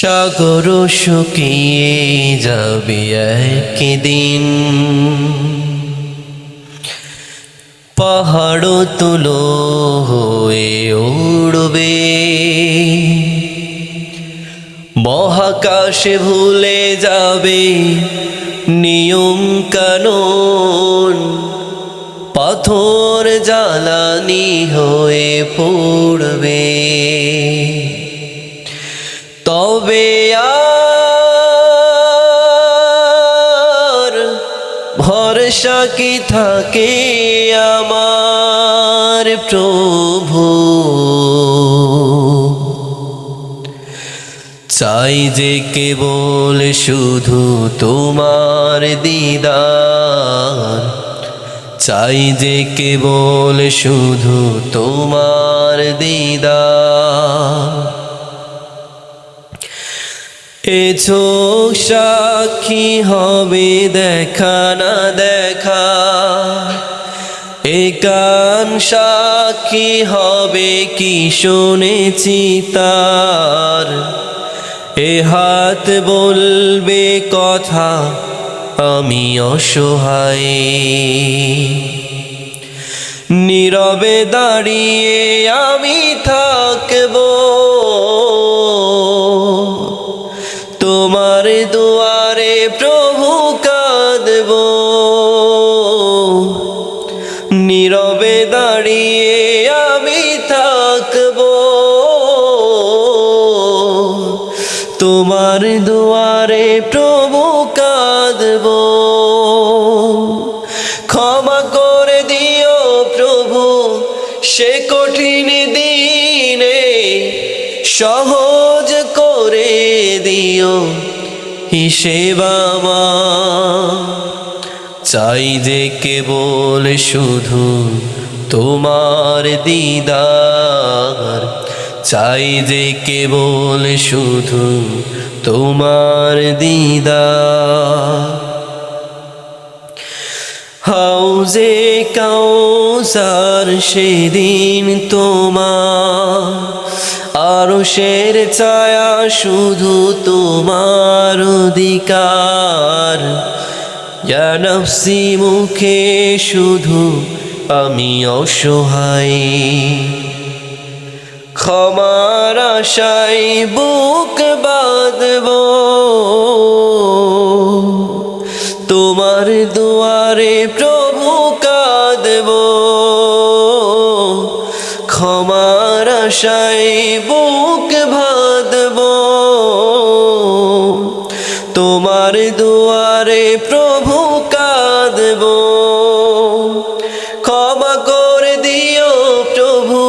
সাগর শুকিয়ে যাবে একদিন। পাহাড় তুলো হয়ে উড়বে। মহাকাশে ভুলে যাবে নিয়ম কানুন। পাথর জ্বালানি হয়ে পড়বে। তবে আর ভরসা কি থাকে আমার প্রভু? চাই যে কেবল শুধু তোমার দিদার। চাই যে কেবল শুধু তোমার এ চোখ সাক্ষী হবে দেখা না দেখা। এ কান সাক্ষী হবে কি শুনেছি তার? এ হাত বলবে কথা আমি অসহায়। নীরবে দাঁড়িয়ে আমি থাকব। তোমার দুয়ারে প্রভু কাঁদব। নীরবে দাঁড়িয়ে আমি থাকব। তোমার দুয়ারে প্রভু কাঁদব। ক্ষমা করে দিও প্রভু, সে কঠিন দিনে করে দিও হিসেব। চাই যে কেবল শুধু তোমার দিদার চাই যে কেবল শুধু তোমার দিদার হাউজে কাউসার সেদিন তোমার আরও শের ছায়া শুধু তোমার অধিকার। জানসি মুখে শুধু আমি অসহায়। ক্ষমার আশায় বুক বাঁধব। তোমার দুয়ারে প্রভু ক্ষমার আশায় বুক বাঁধব তোমার দুয়ারে প্রভু কাঁদব। ক্ষমা করে দিও প্রভু,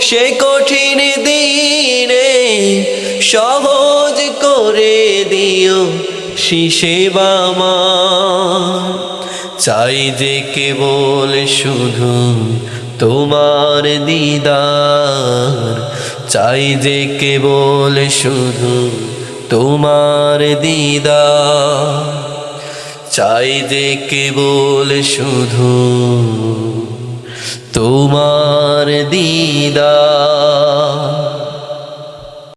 সে কঠিন দিনে সহজ করে দিও শিশে বামা। চাই যে কেবল শুধু তোমার দিদার। চাই যে কেবল শুধু তোমার দিদা চাই যে কেবল শুধু